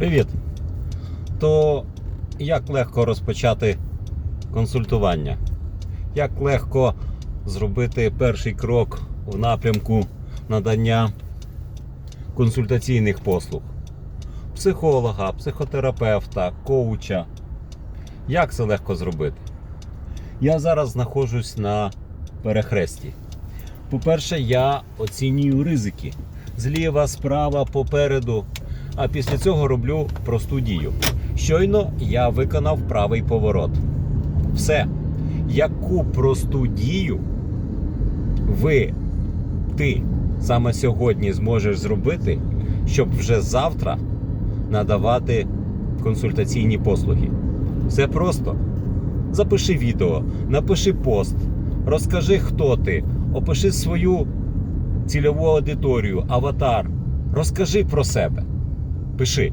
Привіт! То як легко розпочати консультування? Як легко зробити перший крок в напрямку надання консультаційних послуг? Психолога, психотерапевта, коуча. Як це легко зробити? Я зараз знаходжусь на перехресті. По-перше, я оцінюю ризики. Зліва, справа, попереду. А після цього роблю просту дію. Щойно я виконав правий поворот. Все. Яку просту дію ви, ти саме сьогодні зможеш зробити, щоб вже завтра надавати консультаційні послуги? Все просто. Запиши відео, напиши пост, розкажи, хто ти, опиши свою цільову аудиторію, аватар. Розкажи про себе. Пиши.